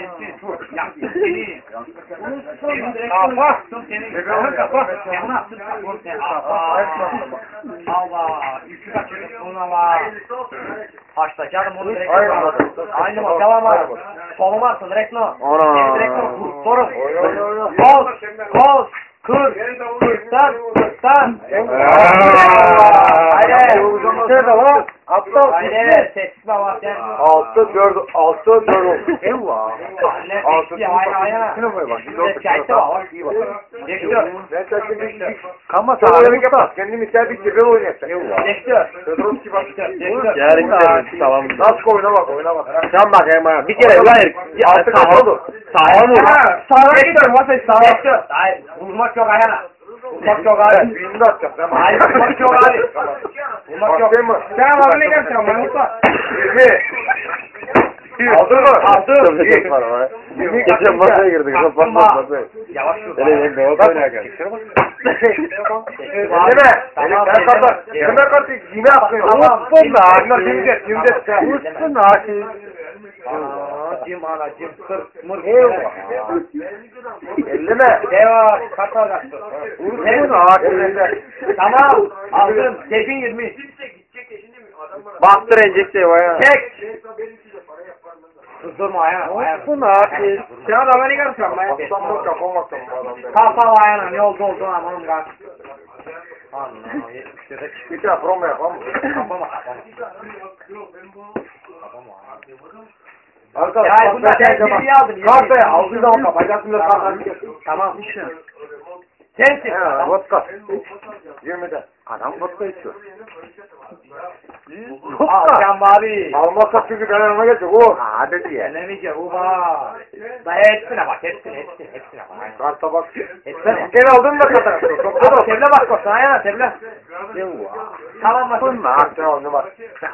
Sensin. Ya seni. Kafa. Seni. Kafa. Sen ne yaptın? Sen Allah. Yükü kaçırdın ona var. Haşta canım onu direkt anladım. Aynı bak devam var. Solum arsın direkt no. Ana. Seni direkt no. Sorun. Kol. Kol. Kır. Kırktan. Kırktan. Şurada lan. Aptal. Haydi. Sessiz baba. Altı dört, altı dört. Eyvah. Aynen aynen. Şuna koy bak. Ne çayta var. İyi bak. Ben bir şey. Kama sağlık usta. Kendimi içeride gibi oynayacak. Eyvah. Bekliyor. Todorowski bak. Yarın gidelim tamam. Nasıl oyna bak oyna bak. Sen bak Ema. Bir kere hayır. Altı kaç oldu? Sağa vur. Sağa gidiyor. Masaj sağa. Bekliyor. Hayır. Vurmak yok ayağına. Vurmak yok Evet, abi. birini de atacak. Tamam. Hayır. Vurmak yok abi. Vurmak yok. Bakayım mı? Sen bana ne gelsin? Ben usta. Yirmi. Hazır mı? Hazır. Köpek var ama. Geçen masaya girdik. Bas bas bas. Yavaş dur. Öyle bir devlet oynarken. Dinleme. Ben kardeş. Dinleme kardeş. Yine yapıyor. Unutsun da. Anla cimdet. Cimdet. Unutsun da. Cim ana cim. Kır. Mır. Eyvallah. Elleme. Eyvah. Kart alacaksın. Uspun da. Aki. Tamam. Aldım. Cebin 20. Bastır enjekte ya. Çek. Kızdırma ayağına. ayağına. Aki. Sen adama ne karışıyorsun be? Aslan bak kapamaktan bu adam benim. Kal kal ayağına ne oldu oldu. Allah 70'te de çık. Bir tane promo yapalım mı? Kapama kapama. Arkadaş, Ya bak bunlar ben birini aldım, Kalk be, yemin aldığın zaman kapacaksın da Tamam. Tamam. Sensin. He, vodka. 20'de. Adam vodka içiyor. Al can abi. Almazsak çünkü ben yanıma gelecek o. Hadi diye. Gelemeyecek uba. Da hepsine bak hepsine hepsine hepsine bak. Karta bak. Hepsine. Gel aldın da kadar. Çok da tevle bak koşsun ayağına tevle. Tamam bak. Bunlar. Sen aldın bak.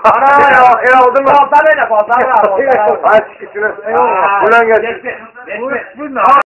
Ana ya. El aldın mı? Koltan öyle koltan çık şuna. Aa, Ulan gel. Geçti. Geçti. Bunlar.